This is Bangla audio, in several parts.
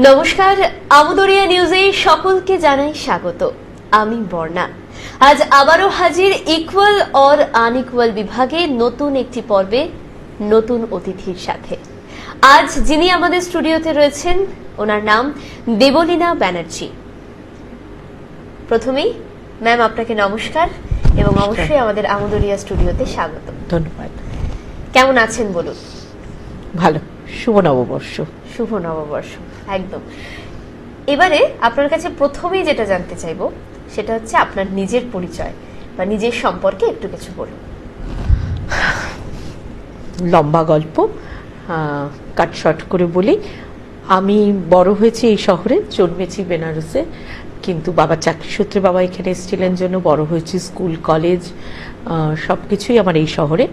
নমস্কার আমদরিয়া নিউজে সকলকে জানাই স্বাগত। আমি বর্ণা। আজ আবারও হাজির ইকুয়াল অর আনইকুয়াল বিভাগে নতুন একটি পর্বে নতুন অতিথির সাথে। আজ যিনি আমাদের স্টুডিওতে রয়েছেন ওনার নাম দেবলীনা ব্যানার্জি। প্রথমেই ম্যাম আপনাকে নমস্কার এবং অবশ্যই আমাদের আমদরিয়া স্টুডিওতে স্বাগত। ধন্যবাদ। কেমন আছেন বলুন? ভালো। শুভ নববর্ষ। শুভ নববর্ষ। একদম। এবারে আপনার কাছে প্রথমেই যেটা জানতে চাইব, সেটা হচ্ছে আপনার নিজের পরিচয় বা নিজের সম্পর্কে একটু কিছু বলুন। লম্বা গল্প কাট শর্ট করে বলি। আমি বড় হয়েছি এই শহরে, জন্মেছি বেনারসে, কিন্তু বাবা চাকরি সূত্রে বাবা এখানে এসেছিলেন জন্য, বড় হয়েছি স্কুল, কলেজ সব কিছুই আমার এই শহরে।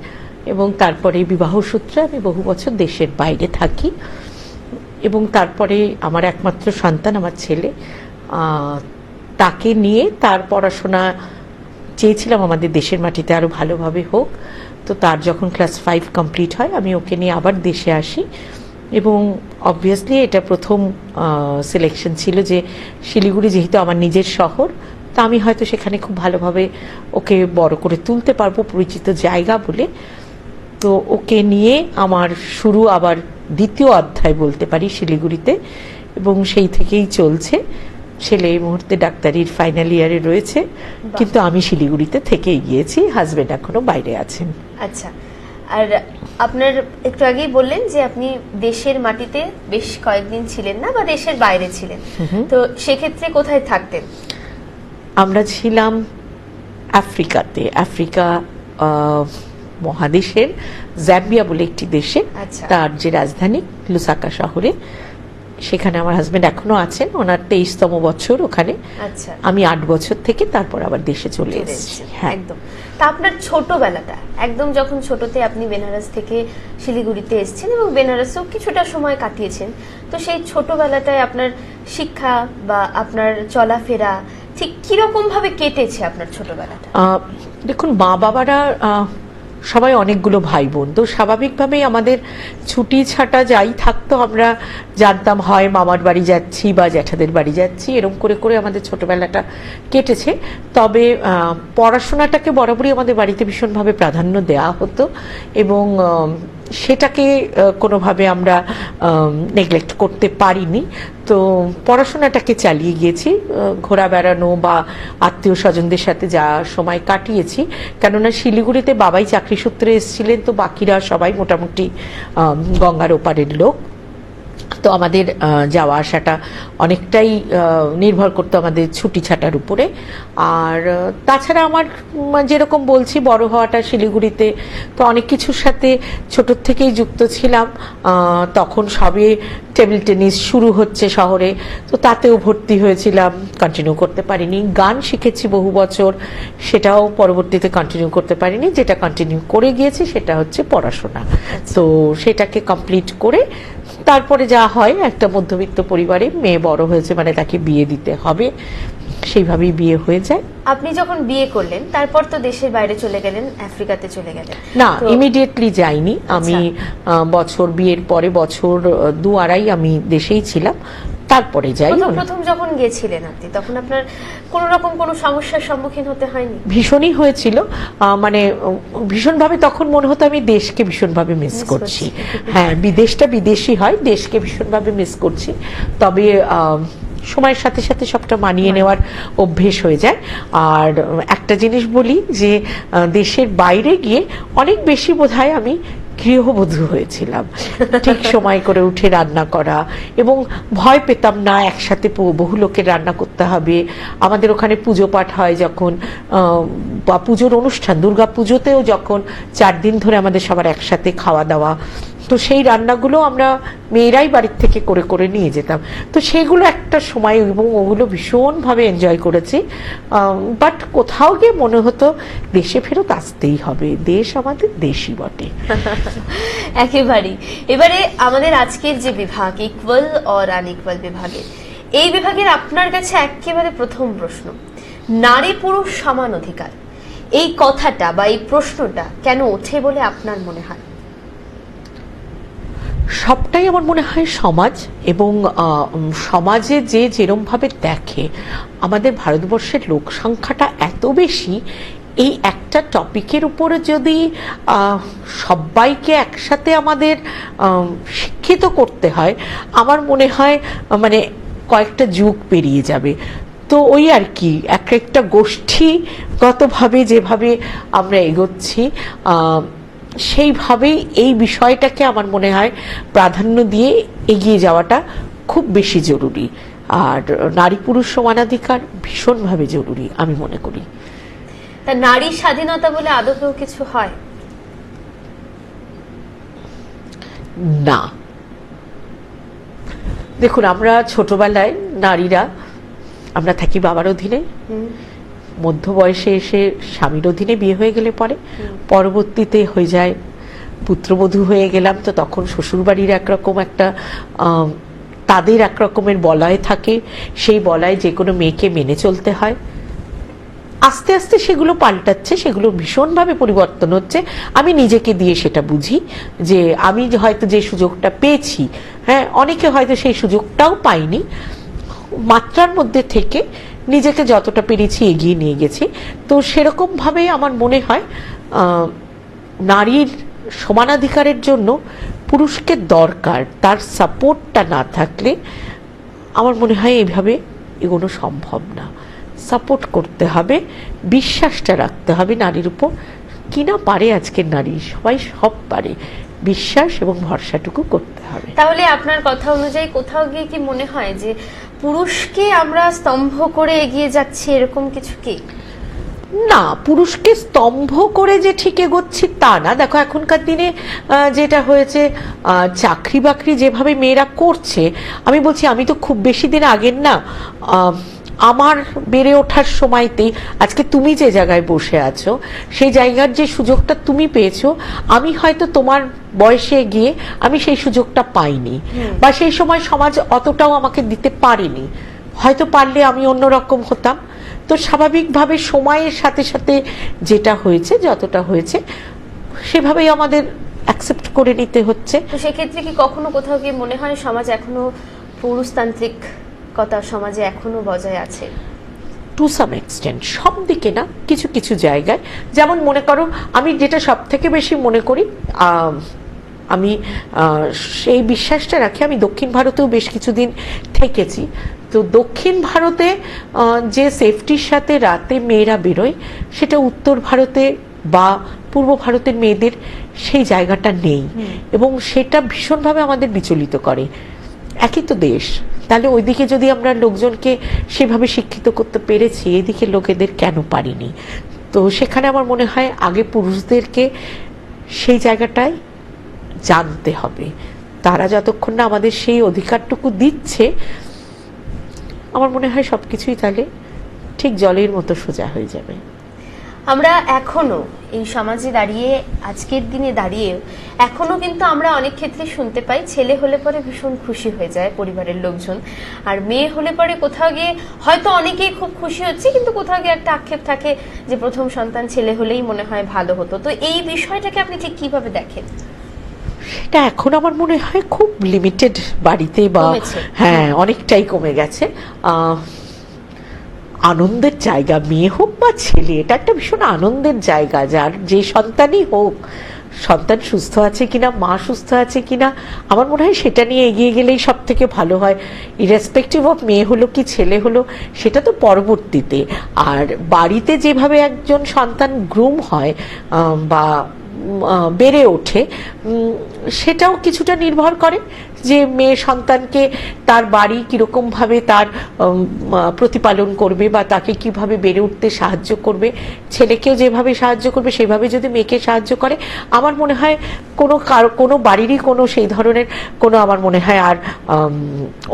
এবং তারপরে বিবাহ সূত্রে আমি বহু বছর দেশের বাইরে থাকি। এবং তারপরে আমার একমাত্র সন্তান, আমার ছেলে তাকে নিয়ে তার পড়াশোনা চেয়েছিলাম আমাদের দেশের মাটিতে আরও ভালোভাবে হোক। তো তার যখন ক্লাস ফাইভ কমপ্লিট হয়, আমি ওকে নিয়ে আবার দেশে আসি এবং অবভিয়াসলি এটা প্রথম সিলেকশন ছিল যে শিলিগুড়ি যেহেতু আমার নিজের শহর, তা আমি হয়তো সেখানে খুব ভালোভাবে ওকে বড় করে তুলতে পারব, পরিচিত জায়গা বলে। তো ওকে নিয়ে আমার শুরু আবার দ্বিতীয় অধ্যায় বলতে পারি শিলিগুড়িতে এবং সেই থেকেই চলছে। ছেলে এই মুহূর্তে ডাক্তারির ফাইনাল ইয়ারে রয়েছে কিন্তু আমি শিলিগুড়িতে থেকেই গিয়েছি হাজবেন্ড এখনও বাইরে আছেন। আচ্ছা আর আপনার একটু আগেই বললেন যে আপনি দেশের মাটিতে বেশ কয়েকদিন ছিলেন না বা দেশের বাইরে ছিলেন। তো সেক্ষেত্রে কোথায় থাকতেন? আমরা ছিলাম আফ্রিকাতে। আফ্রিকা মহাদেশের জ্যাম্বিয়া বলে একটি দেশে আচ্ছা। তার যে রাজধানী লুসাকা শহরে। সেখানে আমার হাজবেন্ড এখনও আছেন ওনার তেইশতম বছর ওখানে। আচ্ছা। আমি আট বছর থেকে তারপর আবার দেশে চলে এসেছি হ্যাঁ। একদম। তা আপনার ছোটবেলাটা একদম যখন ছোটতে আপনি বেনারস থেকে শিলিগুড়িতে এসেছেন এবং বেনারসেও কিছুটা সময় কাটিয়েছেন তো সেই ছোটবেলাটায় আপনার শিক্ষা বা আপনার চলাফেরা ঠিক কীরকম ভাবে কেটেছে আপনার ছোটবেলাটা? দেখুন মা বাবারা সবাই অনেকগুলো ভাই বোন তো স্বাভাবিকভাবেই আমাদের ছুটি ছাটা যাই থাকতো আমরা জানতাম, হয়, মামার বাড়ি যাচ্ছি বা জ্যাঠাদের বাড়ি যাচ্ছি। এরম করে করে আমাদের ছোটবেলাটা কেটেছে। তবে পড়াশোনাটাকে বরাবরই আমাদের বাড়িতে ভীষণভাবে প্রাধান্য দেওয়া হতো এবং সেটাকে কোনোভাবে আমরা নেগলেক্ট করতে পারিনি। তো পড়াশোনাটাকে চালিয়ে গিয়েছি ঘোরা বেড়ানো বা আত্মীয় স্বজনদের সাথে যা সময় কাটিয়েছি। কেননা শিলিগুড়িতে বাবাই চাকরি সূত্রে এসেছিলেন, তো বাকিরা সবাই মোটামুটি গঙ্গার ওপারের লোক। তো আমাদের যাওয়া আসাটা অনেকটাই নির্ভর করতো আমাদের ছুটি ছাটার উপরে। আর তাছাড়া আমার যেরকম বলছি, বড় হওয়াটা শিলিগুড়িতে তো অনেক কিছুর সাথে ছোটোর থেকেই যুক্ত ছিলাম। তখন সবে টেবিল টেনিস শুরু হচ্ছে শহরে, তো তাতেও ভর্তি হয়েছিলাম কন্টিনিউ করতে পারিনি। গান শিখেছি বহু বছর, সেটাও পরবর্তীতে কন্টিনিউ করতে পারিনি। যেটা কন্টিনিউ করে গিয়েছি সেটা হচ্ছে পড়াশোনা। তো সেটাকে কমপ্লিট করে তারপরে যা হয় একটা মধ্যবিত্ত পরিবারে মেয়ে বড় হয়েছে মানে তাকে বিয়ে দিতে হবে। সেইভাবেই বিয়ে হয়ে যায়। আপনি যখন বিয়ে করলেন তারপর তো দেশের বাইরে চলে গেলেন আফ্রিকাতে চলে গেলেন। না ইমিডিয়েটলি যাইনি। আমি আহ, বছর বিয়ের পরে বছর দু আড়াই আমি দেশেই ছিলাম। তারপরে যাই প্রথম যখন গিয়েছিলেন আপনি তখন আপনার কোনো রকম কোনো সমস্যার সম্মুখীন হতে হয়নি? ভীষণই হয়েছিল। মানে ভীষণভাবে তখন মনে হতো আমি দেশকে ভীষণভাবে মিস করছি। করছি। হ্যাঁ বিদেশটা বিদেশি হয় দেশকে ভীষণভাবে মিস করছি। তবে সময়ের সাথে সাথে সবটা মানিয়ে নেওয়ার অভ্যেস হয়ে যায়। আর একটা জিনিস বলি যে দেশের বাইরে গিয়ে অনেক বেশি বোধহয় আমি গৃহবধূ হয়েছিলাম। ঠিক সময় করে উঠে রান্না করা এবং ভয় পেতাম না, একসাথে বহু লোকের রান্না করতে হবে। আমাদের ওখানে পুজো পাঠ হয় যখন বা পুজোর অনুষ্ঠান দুর্গা পুজোতেও যখন চার দিন ধরে আমাদের সবার একসাথে খাওয়া দাওয়া তো সেই রান্নাগুলো আমরা মেয়েরাই বাড়ির থেকে করে করে নিয়ে যেতাম। তো সেগুলো একটা সময় এবং ওগুলো ভীষণভাবে এনজয় করেছি। বাট কোথাও গিয়ে মনে হতো, দেশে ফেরত আসতেই হবে। দেশ আমাদের দেশই বটে। একেবারেই। এবারে আমাদের আজকের যে বিভাগ ইকুয়াল অর আনইকুয়াল বিভাগে, এই বিভাগের আপনার কাছে একেবারে প্রথম প্রশ্ন, নারী পুরুষ সমান অধিকার? এই কথাটা বা এই প্রশ্নটা কেন ওঠে বলে আপনার মনে হয়? সবটাই আমার মনে হয় সমাজ এবং সমাজে যে যেরমভাবে দেখে, আমাদের ভারতবর্ষের লোক সংখ্যাটা এত বেশি, এই একটা টপিকের উপরে যদি সবাইকে একসাথে আমাদের শিক্ষিত করতে হয়, আমার মনে হয় মানে কয়েকটা যুগ পেরিয়ে যাবে। তো ওই আর কি, এক একটা গোষ্ঠীগতভাবে যেভাবে আমরা এগোচ্ছি সেইভাবেই এই বিষয়টাকে আমার মনে হয় প্রাধান্য দিয়ে এগিয়ে যাওয়াটা খুব বেশি জরুরি। আর নারী পুরুষ সমানাধিকার ভীষণভাবে জরুরি আমি মনে করি। তা নারী স্বাধীনতা বলে আদৌ কিছু হয়? না। দেখুন আমরা ছোটবেলায় নারীরা আমরা থাকি বাবার অধীনে। হুম, মধ্য বয়সে এসে স্বামীর অধীনে বিয়ে হয়ে গেলে পরে, পরবর্তীতে হয়ে যায় পুত্রবধূ হয়ে গেলাম তো তখন শ্বশুরবাড়ির একরকম একটা তাদের একরকমের বলয় থাকে। সেই বলয় যে কোনো মেয়েকে মেনে চলতে হয়। আস্তে আস্তে সেগুলো পাল্টাচ্ছে, সেগুলো ভীষণভাবে পরিবর্তন হচ্ছে। আমি নিজেকে দিয়ে সেটা বুঝি যে আমি হয়তো যে সুযোগটা পেয়েছি হ্যাঁ অনেকে হয়তো সেই সুযোগটাও পাইনি মাত্রার মধ্যে থেকে নিজেকে যতটা পেরেছি এগিয়ে নিয়ে গেছি। তো সেরকম ভাবে আমার মনে হয় নারীর সমানাধিকারের জন্য পুরুষকে দরকার, তার সাপোর্টটা না থাকলে আমার মনে হয় এইভাবে এগোনো সম্ভব না। সাপোর্ট করতে হবে, বিশ্বাসটা রাখতে হবে নারীর উপর। কি না পারে আজকের নারী? সবাই সব পারে। বিশ্বাস এবং ভরসাটুকু করতে হবে। তাহলে আপনার কথা অনুযায়ী কোথাও গিয়ে কি মনে হয় যে পুরুষকে আমরা স্তম্ভ করে এগিয়ে যাচ্ছি, এরকম কিছু কি? না, পুরুষকে স্তম্ভ করে যে ঠিক এগোচ্ছি তা না। দেখো, এখনকার দিনে যেটা হয়েছে চাকরি বাকরি যেভাবে মেয়েরা করছে, আমি বলছি, আমি তো খুব বেশি দিন আগের না আমার বেড়ে ওঠার সময়তেই আজকে তুমি যে জায়গায় বসে আছো সেই জায়গার যে সুযোগটা তুমি পেয়েছ আমি হয়তো তোমার বয়সে গিয়ে আমি সেই সুযোগটা পাইনি। বা সেই সময় সমাজ অতটাও আমাকে দিতে পারেনি। হয়তো পারলে আমি অন্যরকম হতাম। তো স্বাভাবিকভাবে সময়ের সাথে সাথে যেটা হয়েছে যতটা হয়েছে সেভাবেই আমাদের অ্যাকসেপ্ট করে নিতে হচ্ছে। তো সেক্ষেত্রে কি কখনো কোথাও গিয়ে মনে হয় সমাজ এখনও পুরুষতান্ত্রিকতা সমাজে এখনও বজায় আছে। টু সাম এক্সটেন্ট সব দিকে না কিছু কিছু জায়গায়। যেমন মনে করো আমি যেটা সব থেকে বেশি মনে করি আমি সেই বিশ্বাসটা রাখি আমি দক্ষিণ ভারতেও বেশ কিছুদিন থেকেছি। তো দক্ষিণ ভারতে যে সেফটির সাথে রাতে মেয়েরা বেরোয় সেটা উত্তর ভারতে বা পূর্ব ভারতের মেয়েদের সেই জায়গাটা নেই। এবং সেটা ভীষণভাবে আমাদের বিচলিত করে। একই তো দেশ। তাহলে ওইদিকে যদি আমরা লোকজনকে সেভাবে শিক্ষিত করতে পেরেছি, এদিকে লোকেদের কেন পারিনি? তো সেখানে আমার মনে হয় আগে পুরুষদেরকে সেই জায়গাটায় জানতে হবে। তারা যতক্ষণ না আমাদের সেই অধিকারটুকু দিচ্ছে, আমার মনে হয় সব কিছুই তাহলে ঠিক জলের মতো সোজা হয়ে যাবে। আমরা এখনও এই সমাজে দাঁড়িয়ে আজকের দিনে দাঁড়িয়ে এখনও কিন্তু আমরা অনেক ক্ষেত্রে শুনতে পাই ছেলে হলে পরে ভীষণ খুশি হয়ে যায় পরিবারের লোকজন। আর মেয়ে হলে পরে কোথাও গিয়ে হয়তো অনেকেই খুব খুশি হচ্ছে কিন্তু কোথাও গিয়ে একটা আক্ষেপ থাকে যে প্রথম সন্তান ছেলে হলেই মনে হয় ভালো হতো। তো এই বিষয়টাকে আপনি ঠিক কীভাবে দেখেন? সেটা এখন আমার মনে হয় খুব লিমিটেড বাড়িতে বা হ্যাঁ অনেকটাই কমে গেছে। আহ, আনন্দের জায়গা, মেয়ে হোক বা ছেলে, এটা একটা ভীষণ আনন্দের জায়গা, যার যে সন্তানই হোক, সন্তান সুস্থ আছে কিনা, মা সুস্থ আছে কিনা, আমার মনে হয় সেটা নিয়ে এগিয়ে গেলেই সব থেকে ভালো হয়। ইরেসপেক্টিভ অফ মেয়ে হলো কি ছেলে হলো, সেটা তো পরবর্তীতে। আর বাড়িতে যেভাবে একজন সন্তান গ্রুম হয় বা বেড়ে ওঠে সেটাও কিছুটা নির্ভর করে যে মেয়ে সন্তানকে তার বাড়ি কীরকম ভাবে তার প্রতিপালন করবে বা তাকে কীভাবে বেড়ে উঠতে সাহায্য করবে, ছেলেকেও যেভাবে সাহায্য করবে, সেভাবে যদি মেয়েকে সাহায্য করে, আমার মনে হয় কোনো কোনো বাড়িরই কোনো সেই ধরনের কোনো আমার মনে হয় আর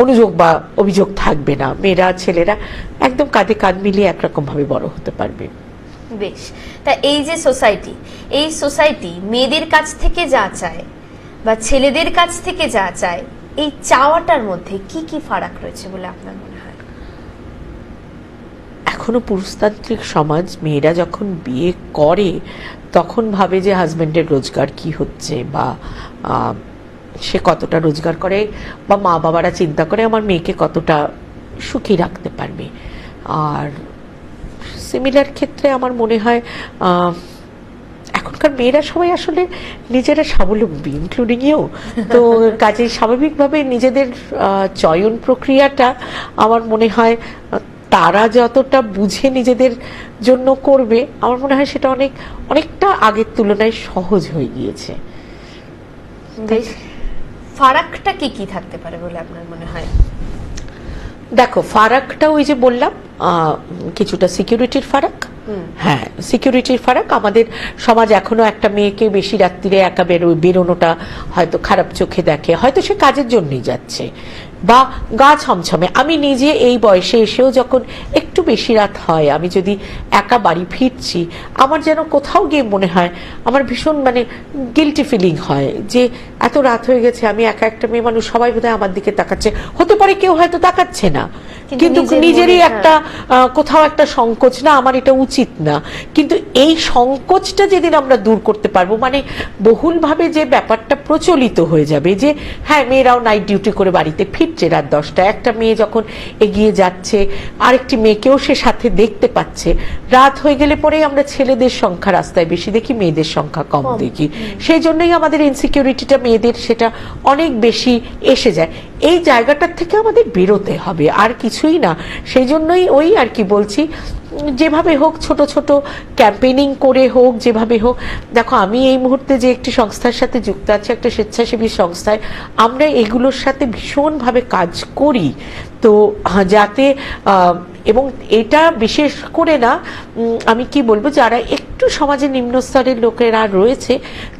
অনুযোগ বা অভিযোগ থাকবে না। মেয়েরা, ছেলেরা একদম কাঁধে কাঁধ মিলিয়ে একরকমভাবে বড় হতে পারবে। বেশ। তা এই যে সোসাইটি, এই সোসাইটি মেয়েদের কাছ থেকে যা চায় বা ছেলেদের কাছ থেকে যা চায়, এই চাওয়াটার মধ্যে কি কি ফারাক রয়েছে বলে আপনার মনে হয়? এখনও পুরুষতান্ত্রিক সমাজ মেয়েরা যখন বিয়ে করে, তখন ভাবে যে হাজবেন্ডের রোজগার কি হচ্ছে বা সে কতটা রোজগার করে বা মা বাবারা চিন্তা করে আমার মেয়েকে কতটা সুখী রাখতে পারবে। আর সিমিলার ক্ষেত্রে আমার মনে হয় এখনকার মেয়েরা সবাই আসলে নিজেরা স্বাবলম্বী ইনক্লুডিং ইউ তো কাজে স্বাভাবিকভাবে নিজেদের চয়ন প্রক্রিয়াটা আমার মনে হয়, তারা যতটা বুঝে নিজেদের জন্য করবে, আমার মনে হয় সেটা অনেক, অনেকটা আগের তুলনায় সহজ হয়ে গিয়েছে। ফারাকটা কি কি থাকতে পারে বলে আপনার মনে হয়? দেখো ফারাকটা ওই যে বললাম কিছুটা সিকিউরিটির ফারাক। হ্যাঁ সিকিউরিটির ফারাক। আমাদের সমাজ এখনও একটা মেয়েকে বেশি রাত্রিরে একা বেরো বেরোনোটা হয়তো খারাপ চোখে দেখে হয়তো সে কাজের জন্যই যাচ্ছে। বা গা ছমছমে। আমি নিজে এই বয়সে এসেও যখন একটু বেশি রাত হয় আমি যদি একা বাড়ি ফিরছি আমার যেন কোথাও গিয়ে মনে হয় আমার ভীষণ মানে গিলটি ফিলিং হয় যে এত রাত হয়ে গেছে আমি একা একটা মেয়ে মানুষ সবাই বোধহয় আমার দিকে তাকাচ্ছে। হতে পারে কেউ হয়তো তাকাচ্ছে না। কিন্তু নিজেরই একটা কোথাও একটা সংকোচ না আমার এটা উচিত না। কিন্তু এই সংকোচটা যেদিন আমরা দূর করতে পারব মানে বহুলভাবে যে ব্যাপারটা প্রচলিত হয়ে যাবে যে হ্যাঁ মেয়েরাও নাইট ডিউটি করে বাড়িতে ফিরছে রাত দশটা একটা মেয়ে যখন এগিয়ে যাচ্ছে আরেকটি মেয়েকেও সে সাথে দেখতে পাচ্ছে। রাত হয়ে গেলে পরে আমরা ছেলেদের সংখ্যা রাস্তায় বেশি দেখি মেয়েদের সংখ্যা কম। দেখি। সেই জন্যই আমাদের ইনসিকিউরিটিটা মেয়েদের সেটা অনেক বেশি এসে যায়। এই জায়গাটার থেকে আমাদের বেরোতে হবে আর কিছুই না। সেই জন্যই ওই আর কি বলছি যেভাবে হোক, ছোট ছোট ক্যাম্পেইনিং করে হোক, যেভাবে হোক, দেখো, আমি এই মুহূর্তে যে একটি সংস্থার সাথে যুক্ত আছি, একটা স্বেচ্ছাসেবী সংস্থায়, আমরা এগুলোর সাথে ভীষণভাবে কাজ করি। তো যাতে এবং এটা বিশেষ করে না আমি কি বলব, যারা একটু সমাজে নিম্ন স্তরের লোকেরা রয়েছে,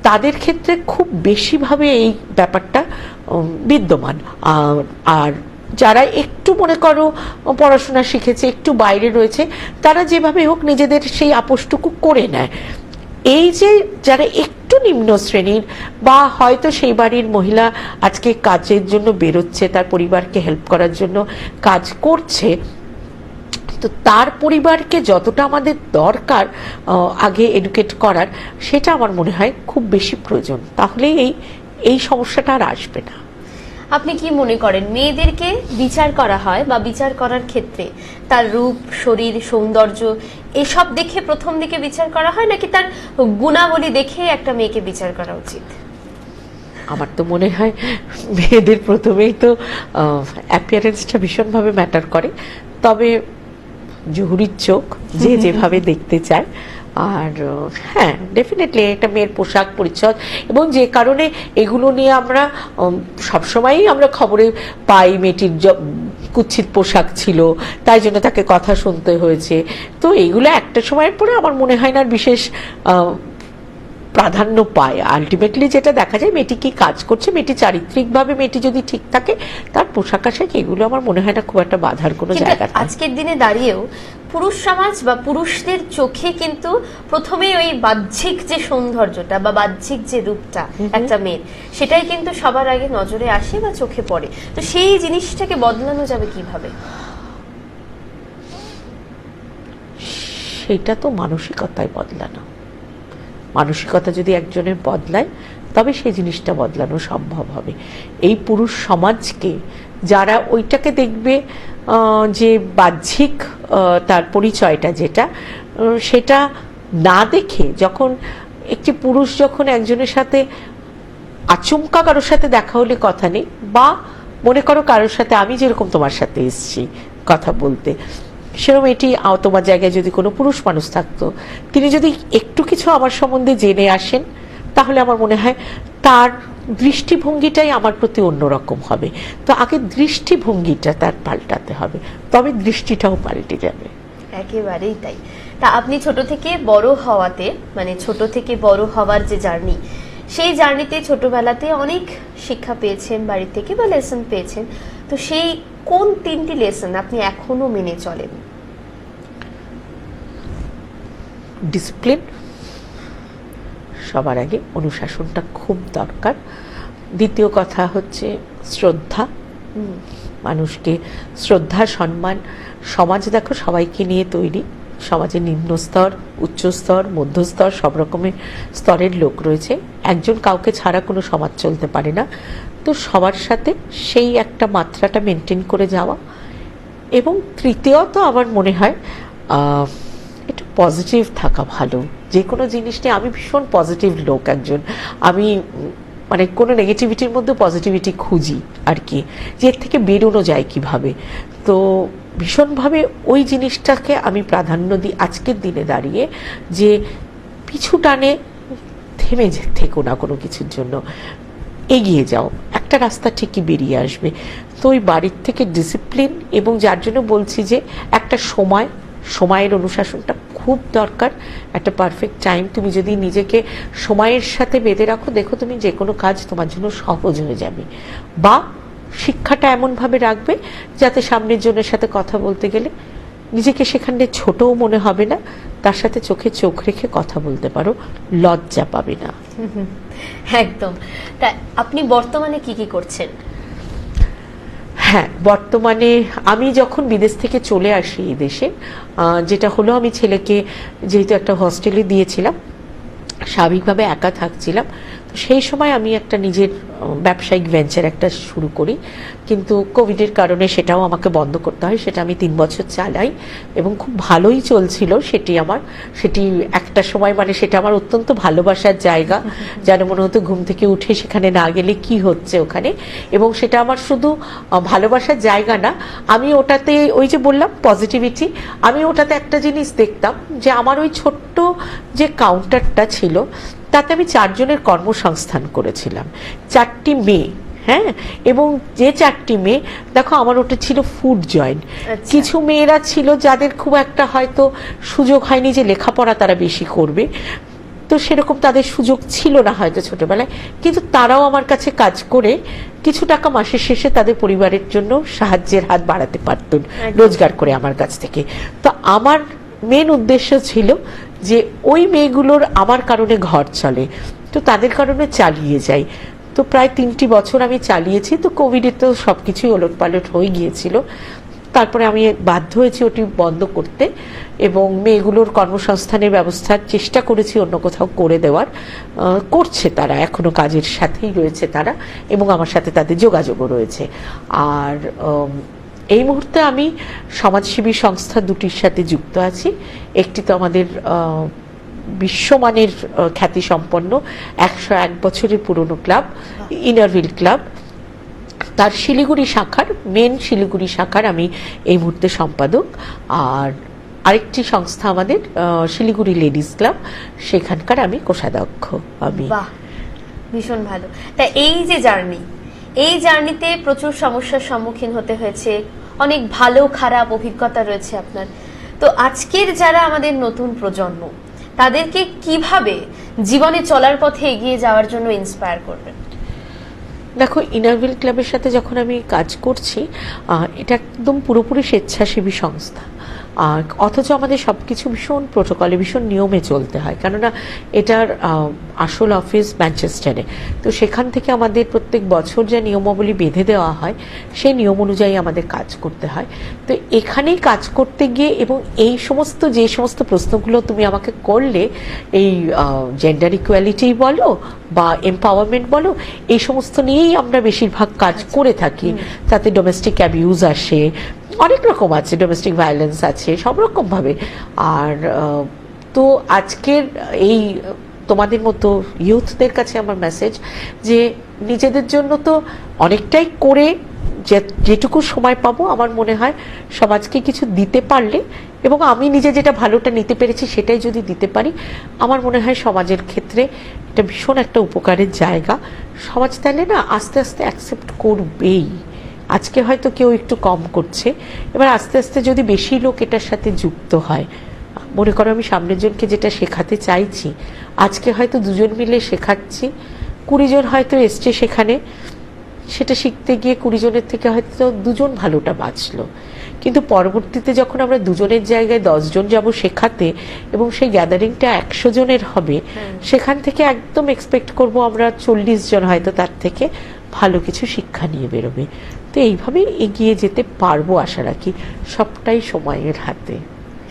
তাদের ক্ষেত্রে খুব বেশিভাবে এই ব্যাপারটা বিদ্যমান। আর যারা একটু মনে করো পড়াশোনা শিখেছে, একটু বাইরে রয়েছে, তারা যেভাবে হোক নিজেদের সেই আপোষটুকু করে নেয়। এই যে যারা একটু নিম্ন শ্রেণির বা হয়তো সেই বাড়ির মহিলা আজকে কাজের জন্য বেরোচ্ছে, তার পরিবারকে হেল্প করার জন্য কাজ করছে, তো তার পরিবারকে যতটা আমাদের দরকার আগে এডুকেট করার, সেটা আমার মনে হয় খুব বেশি প্রয়োজন। তাহলে এই এই সমস্যাটা আর আসবে না। আপনি কি মনে করেন মেয়েদেরকে বিচার করা হয় বা বিচার করার ক্ষেত্রে তার রূপ শরীর সৌন্দর্য এসব দেখে প্রথম দিকে বিচার করা হয় নাকি তার গুণাবলী দেখে একটা মেয়েকে বিচার করা উচিত? আমার তো মনে হয় মেয়েদের প্রথমেই তো অ্যাপিয়ারেন্সটা ভীষণভাবে ম্যাটার করে। তবে জহুরির চোখ যে যেভাবে দেখতে চায় আর হ্যাঁ ডেফিনেটলি একটা মেয়ের পোশাক পরিচ্ছদ এবং যে কারণে এগুলো নিয়ে আমরা সবসময়ই আমরা খবরে পাই মেয়েটির কুৎসিত পোশাক ছিল তাই জন্য তাকে কথা শুনতে হয়েছে। তো এইগুলো একটা সময়ের পরে আমার মনে হয় না বিশেষ প্রাধান্য পায়। আলটিমেটলি যেটা দেখা যায় মেয়েটি কি কাজ করছে মেয়েটি চারিত্রিকভাবে মেয়েটি যদি ঠিক থাকে তার পোশাক আশাক এগুলো আমার মনে হয় না খুব একটা বাধার কোনো জায়গা আজকের দিনে দাঁড়িয়েও পুরুষ সমাজ বা পুরুষদের চোখে কিন্তু প্রথমে ওই বাহ্যিক যে সৌন্দর্যটা বা বাহ্যিক যে রূপটা একটা মেয়ের সেটাই কিন্তু সবার আগে নজরে আসে বা চোখে পড়ে। তো সেই জিনিসটাকে বদলানো যাবে কীভাবে? সেটা তো মানসিকতায় বদলানো। মানসিকতা যদি একজনের বদলায় তবে সেই জিনিসটা বদলানো সম্ভব হবে। এই পুরুষ সমাজকে যারা ওইটাকে দেখবে যে বাহ্যিক তার পরিচয়টা যেটা সেটা না দেখে যখন একটি পুরুষ যখন একজনের সাথে আচমকা কারোর সাথে দেখা হলে কথা নেই, বা মনে করো কারোর সাথে আমি যেরকম তোমার সাথে এসেছি কথা বলতে, সেরকম এটি তোমার জায়গায় যদি কোনো পুরুষ মানুষ থাকতো, তিনি যদি একটু কিছু আমার সম্বন্ধে জেনে আসেন, তাহলে আমার মনে হয় তার দৃষ্টিভঙ্গিটাই আমার প্রতি অন্যরকম হবে। তো আগে দৃষ্টিভঙ্গিটা তার পাল্টাতে হবে। তবে দৃষ্টিটাও পাল্টে যাবে। একেবারেই তাই। তা আপনি ছোট থেকে বড় হওয়াতে মানে ছোট থেকে বড় হওয়ার যে জার্নি সেই জার্নিতে ছোটবেলাতে অনেক শিক্ষা পেয়েছেন বাড়ি থেকে বা লেসন পেয়েছেন। তো সেই কোন তিনটি লেসন আপনি এখনও মেনে চলেন? ডিসিপ্লিন সবার আগে অনুশাসনটা খুব দরকার। দ্বিতীয় কথা হচ্ছে শ্রদ্ধা। মানুষকে শ্রদ্ধা সম্মান সমাজ দেখো সবাইকে নিয়ে তৈরি। সমাজে নিম্ন স্তর, উচ্চ স্তর মধ্যস্তর সব রকমের স্তরের লোক রয়েছে। একজন কাউকে ছাড়া কোনো সমাজ চলতে পারে না। তো সবার সাথে সেই একটা মাত্রাটা মেনটেন করে যাওয়া। এবং তৃতীয়ত আমার মনে হয় একটু পজিটিভ থাকা ভালো। যে কোনো জিনিস নিয়ে আমি ভীষণ পজিটিভ লোক একজন। আমি মানে কোনো নেগেটিভিটির মধ্যে পজিটিভিটি খুঁজি আর কি। যে এর থেকে বেরোনো যায় কীভাবে? তো ভীষণভাবে ওই জিনিসটাকে আমি প্রাধান্য দিই আজকের দিনে দাঁড়িয়ে যে পিছু টানে থেমে থেকো না কোনো কিছুর জন্য। এগিয়ে যাও। একটা রাস্তা ঠিকই বেরিয়ে আসবে। তো ওই বাড়ির থেকে ডিসিপ্লিন এবং যার জন্য বলছি যে একটা সময় সময়ের অনুশাসনটা খুব দরকার। একটা পারফেক্ট টাইম তুমি যদি নিজেকে সময়ের সাথে বেঁধে রাখো, দেখো তুমি যে কোনো কাজ তোমার জন্য সহজ হয়ে যাবে। বা শিক্ষাটা এমনভাবে রাখবে যাতে সামনের জনের সাথে কথা বলতে গেলে নিজেকে সেখানে ছোটও মনে হবে না, তার সাথে চোখে চোখ রেখে কথা বলতে পারো, লজ্জা পাবে না। একদম। তা আপনি বর্তমানে কি কি করছেন? হ্যাঁ বর্তমানে আমি যখন বিদেশ থেকে চলে আসি এই দেশে যেটা হলো আমি ছেলেকে যেহেতু একটা হস্টেলে দিয়েছিলাম, স্বাভাবিকভাবে একা থাকছিলাম সেই সময় আমি একটা নিজের ব্যবসায়িক ভেঞ্চার একটা শুরু করি। কিন্তু কোভিডের কারণে সেটাও আমাকে বন্ধ করতে হয় সেটা আমি তিন বছর চালাই এবং খুব ভালোই চলছিল সেটি আমার সেটি একটা সময় মানে সেটা আমার অত্যন্ত ভালোবাসার জায়গা। যেন মনে হতো ঘুম থেকে উঠে সেখানে না গেলে কি হচ্ছে ওখানে। এবং সেটা আমার শুধু ভালোবাসার জায়গা না আমি ওটাতে ওই যে বললাম পজিটিভিটি আমি ওটাতে একটা জিনিস দেখতাম যে আমার ওই ছোট্ট যে কাউন্টারটা ছিল তাতে আমি চারজনের কর্মসংস্থান করেছিলাম। চারটি মেয়ে হ্যাঁ? এবং যে চারটি মেয়ে দেখো আমার ওটা ছিল ফুড জয়েন্ট আচ্ছা। কিছু মেয়েরা ছিল যাদের খুব একটা হয়তো সুযোগ হয়নি যে লেখাপড়া তারা বেশি করবে। তো সেরকম তাদের সুযোগ ছিল না হয়তো ছোটবেলায়। কিন্তু তারাও আমার কাছে কাজ করে কিছু টাকা মাসের শেষে তাদের পরিবারের জন্য সাহায্যের হাত বাড়াতে পারতেন রোজগার করে আমার কাছ থেকে। তো আমার মেন উদ্দেশ্য ছিল যে ওই মেয়েগুলোর আমার কারণে ঘর চলে, তো তাদের কারণে চালিয়ে যাই। তো প্রায় তিনটি বছর আমি চালিয়েছি, তো কোভিডে তো সব কিছুই ওলট পালট হয়ে গিয়েছিল। তারপরে আমি বাধ্য হয়েছি ওটি বন্ধ করতে এবং মেয়েগুলোর কর্মসংস্থানের ব্যবস্থার চেষ্টা করেছি অন্য কোথাও করে দেওয়ার। করছে তারা, এখনও কাজের সাথেই রয়েছে তারা এবং আমার সাথে তাদের যোগাযোগও রয়েছে। আর এই মুহূর্তে আমি সমাজসেবী সংস্থা দুটির সাথে যুক্ত আছি। একটি তো আমাদের বিশ্বমানের খ্যাতিসম্পন্ন একশো এক বছরের পুরনো ক্লাব ইনারভিল ক্লাব তার শিলিগুড়ি শাখার মেন শিলিগুড়ি শাখার আমি এই মুহূর্তে সম্পাদক। আর আরেকটি সংস্থা আমাদের শিলিগুড়ি লেডিস ক্লাব সেখানকার আমি কোষাধ্যক্ষ আমি। ভীষণ ভালো। তা এই যে জার্নি, এই জার্নিতে প্রচুর সমস্যার সম্মুখীন হতে হয়েছে অনেক ভালো, খারাপ অভিজ্ঞতা রয়েছে আপনার। তো আজকের যারা আমাদের নতুন প্রজন্ম, তাদেরকে কীভাবে জীবনে চলার পথে এগিয়ে যাওয়ার জন্য ইন্সপায়ার করবেন? দেখো ইনারভিল ক্লাবের সাথে যখন আমি কাজ করছি এটা একদম পুরোপুরি স্বেচ্ছাসেবী সংস্থা। আর অথচ আমাদের সব কিছু ভীষণ প্রোটোকলে ভীষণ নিয়মে চলতে হয়। কেননা এটার আসল অফিস ম্যানচেস্টারে। তো সেখান থেকে আমাদের প্রত্যেক বছর যে নিয়মাবলী বেঁধে দেওয়া হয় সেই নিয়ম অনুযায়ী আমাদের কাজ করতে হয়। তো এখানেই কাজ করতে গিয়ে এবং এই সমস্ত যে সমস্ত প্রশ্নগুলো তুমি আমাকে করলে এই জেন্ডার ইকুয়ালিটি বলো বা এম্পাওয়ারমেন্ট বলো এই সমস্ত নিয়েই আমরা বেশিরভাগ কাজ করে থাকি। তাতে ডোমেস্টিক অ্যাবিউজ আসে অনেক রকম আছে ডোমেস্টিক ভায়োলেন্স আছে, সব রকম ভাবে। আর তো আজকের এই, তোমাদের মতো ইউথদের কাছে আমার মেসেজ যে নিজেদের জন্য তো অনেকটাই করে যেটুকু সময় পাবো আমার মনে হয় সমাজকে কিছু দিতে পারলে এবং আমি নিজে যেটা ভালোটা নিতে পেরেছি সেটাই যদি দিতে পারি, আমার মনে হয় সমাজের ক্ষেত্রে এটা ভীষণ একটা উপকারের জায়গা। সমাজ তাহলে না আস্তে আস্তে অ্যাকসেপ্ট করবেই। আজকে হয়তো কেউ একটু কম করছে। এবার আস্তে আস্তে যদি বেশি লোক এটার সাথে যুক্ত হয় মনে করো আমি সামনের জনকে যেটা শেখাতে চাইছি আজকে হয়তো দুজন মিলে শেখাচ্ছি কুড়ি জন হয়তো এসছে সেখানে সেটা শিখতে গিয়ে কুড়ি জনের থেকে হয়তো দুজন ভালোটা বাঁচলো। কিন্তু পরবর্তীতে যখন আমরা দুজনের জায়গায় দশজন যাব শেখাতে এবং সেই গ্যাদারিংটা একশো জনের হবে সেখান থেকে একদম এক্সপেক্ট করব আমরা চল্লিশ জন হয়তো তার থেকে ভালো কিছু শিক্ষা নিয়ে বেরোবে। তো এইভাবে এগিয়ে যেতে পারব আশা রাখি। সবটাই সময়ের হাতে।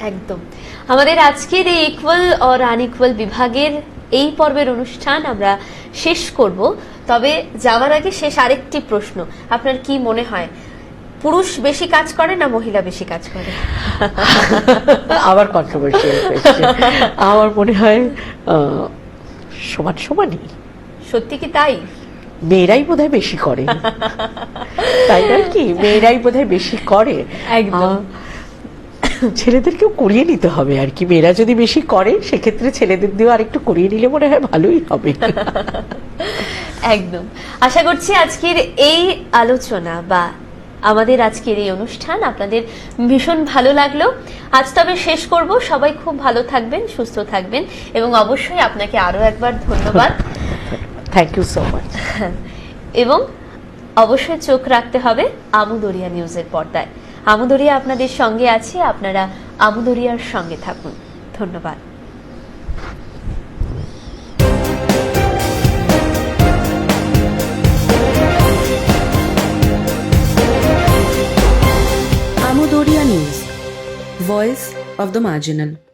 একদম। আমাদের আজকের এই ইকুয়াল অর আনইকুয়াল বিভাগের এই পর্বের অনুষ্ঠান আমরা শেষ করব। তবে যাওয়ার আগে শেষ আরেকটি প্রশ্ন। আপনার কি মনে হয় পুরুষ বেশি কাজ করে না মহিলা বেশি কাজ করে? আবার কন্ট্রোভার্সিয়াল আমার মনে হয় সমান সমানই। সত্যি কি তাই? মেয়েরাই বোধহয় বেশি করে। তাই না কি? মেয়েরাই বোধহয় বেশি করে। একদম। ছেলেদেরকেও করিয়ে নিতে হবে আর কি। মেয়েরা যদি বেশি করে সেক্ষেত্রে ছেলেদের দিয়েও আরেকটু করিয়ে নিলে মনে হয় ভালোই হবে। একদম। আশা করছি আজকের এই আলোচনা বা আমাদের আজকের এই অনুষ্ঠান আপনাদের ভীষণ ভালো লাগল। আজ তবে শেষ করব। সবাই খুব ভালো থাকবেন সুস্থ থাকবেন এবং অবশ্যই আপনাকে আরও একবার ধন্যবাদ। থ্যাংক ইউ সো মাচ এবং অবশ্যই চোখ রাখতে হবে আমুদরিয়া নিউজের পর্দায়। আমুদরিয়া আপনাদের সঙ্গে আছে আপনারা আমুদরিয়ার সঙ্গে থাকুন। ধন্যবাদ। voice of the marginal.